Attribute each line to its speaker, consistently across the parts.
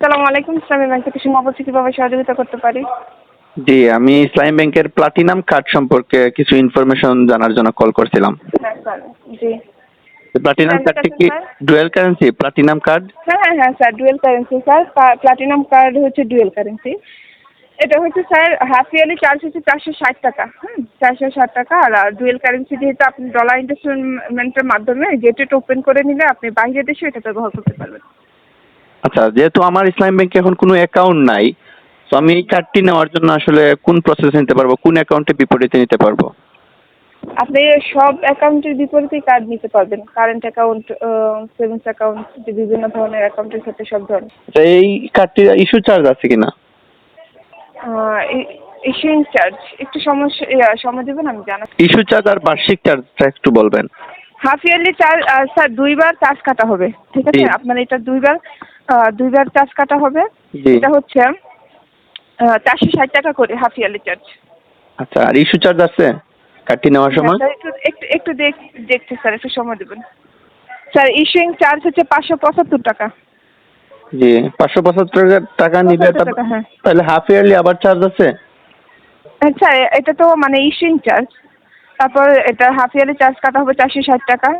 Speaker 1: সালামু আলাইকুম ইসলামী ব্যাংক থেকে সীমা বলছি কীভাবে সহযোগিতা করতে পারি?
Speaker 2: জি আমি ইসলামী ব্যাংকের প্লাটিনাম কার্ড সম্পর্কে কিছু ইনফরমেশন জানার জন্য কল করছিলাম।
Speaker 1: জি।
Speaker 2: প্লাটিনাম কার্ডটি কি ডুয়েল কারেন্সি প্লাটিনাম কার্ড
Speaker 1: হ্যাঁ হ্যাঁ sir dual currency sir platinum card হচ্ছে ডুয়েল কারেন্সি এটা হচ্ছে স্যার হাফ ইয়ারলি চার্জ হচ্ছে চারশো ষাট টাকা হুম চারশো ষাট টাকা। আর ডুয়েল কারেন্সি যেহেতু আপনি ডলার ইনভেস্টমেন্টের মাধ্যমে গেটেট ওপেন করে নিলে আপনি বাইরে দেশে এটা ব্যবহার করতে পারবেন।
Speaker 2: আচ্ছা যেহেতু আমার ইসলামী ব্যাংকে এখন কোনো অ্যাকাউন্ট নাই তো আমি এই কার্ডটি নেওয়ার জন্য আসলে কোন প্রসেস নিতে পারব? কোন অ্যাকাউন্টে বিপরীতে নিতে পারব?
Speaker 1: আপনি সব অ্যাকাউন্টের বিপরীতে কার্ড নিতে পারবেন। কারেন্ট অ্যাকাউন্ট সেভিংস অ্যাকাউন্ট যে বিভিন্ন ধরনের অ্যাকাউন্টের সাথে সব ধরনের।
Speaker 2: আচ্ছা এই কার্ডটির ইস্যু চার্জ আছে কিনা?
Speaker 1: ইস্যুইং চার্জ একটু সমস্যা সময় দেবেন আমি জানাচ্ছি।
Speaker 2: ইস্যু চার্জ আর বার্ষিক চার্জটা একটু বলবেন।
Speaker 1: হাফ ইয়ারলি চার্জ স্যার দুইবার চার্জ কাটা হবে। ঠিক আছে? আপনার এটা দুইবার দুইবার চার্জ কাটা হবে। এটা হচ্ছে চারশো ষাট টাকা করে হাফ ইয়ারলি চার্জ।
Speaker 2: আচ্ছা আর ইস্যু চার্জ আছে? কার্ডটি নেওয়ার সময়?
Speaker 1: একটু একটু একটু দেখ দেখছি স্যার একটু সময় দেবেন। স্যার ইস্যুইং চার্জ হচ্ছে পাঁচশো পঁচাত্তর টাকা।
Speaker 2: জি পাঁচশো পঁচাত্তর টাকা নিবে
Speaker 1: 75
Speaker 2: তারপর-
Speaker 1: টাকা, হ্যাঁ।
Speaker 2: তাহলে হাফ ইয়ারলি আবার চার্জ আছে?
Speaker 1: আচ্ছা এটা তো মানে ইস্যুইং চার্জ তারপর এটা হাফ ইয়ারলি চার্জ কাটা হবে চারশো ষাট টাকা।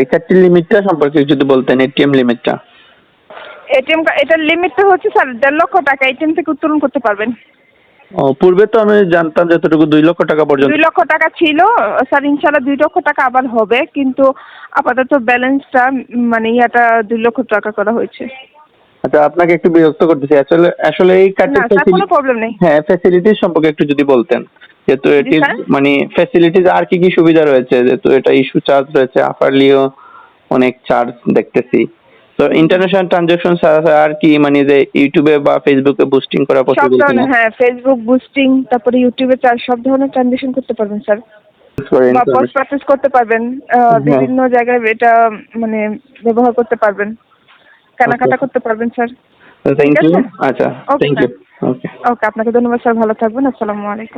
Speaker 2: এই লিমিটটা সম্পর্কে যদি বলতেন এটিএম লিমিটটা।
Speaker 1: এটিএম এটার লিমিটটা হচ্ছে স্যার দেড় লক্ষ টাকা এটিএম থেকে উত্তোলন করতে পারবেন।
Speaker 2: ও পূর্বে তো আমি জানতাম যতটুকু দুই লক্ষ টাকা পর্যন্ত।
Speaker 1: দুই লক্ষ টাকা ছিল স্যার ইনশাল্লাহ দুই লক্ষ টাকা আবার হবে কিন্তু আপাতত ব্যালেন্সটা মানে ইয়াটা দুই লক্ষ টাকা করা হয়েছে।
Speaker 2: আচ্ছা আপনাকে একটু বিরক্ত করতেছি আসলে আসলে এই কার্ডের
Speaker 1: কোনো প্রবলেম নেই।
Speaker 2: হ্যাঁ ফ্যাসিলিটিস সম্পর্কে একটু যদি বলতেন যেহেতু এটি মানে ফ্যাসিলিটিস আর কি কি সুবিধা রয়েছে? যেহেতু এটা ইস্যু চার্জ রয়েছে আফারলিও অনেক চার্জ দেখতেছি। তো ইন্টারন্যাশনাল ট্রানজাকশন ছাড়া আর কি মানে যে ইউটিউবে বা ফেসবুকে বুস্টিং করা
Speaker 1: সব
Speaker 2: পসিবল
Speaker 1: ধরনের হ্যাঁ ফেসবুক বুস্টিং তারপরে ইউটিউবে চার্জ সব ধরনের ট্রানজাকশন করতে পারবেন স্যার বা পোস্ট পারচেস করতে পারবেন
Speaker 2: হ্যাঁ।
Speaker 1: বিভিন্ন জায়গায় এটা মানে ব্যবহার করতে পারবেন। কেনাকাটা। করতে পারবেন স্যার।
Speaker 2: Thank you? আচ্ছা thank you
Speaker 1: sir.
Speaker 2: Okay
Speaker 1: okay আপনাকে ধন্যবাদ স্যার। ভালো থাকবেন। আসসালামু আলাইকুম।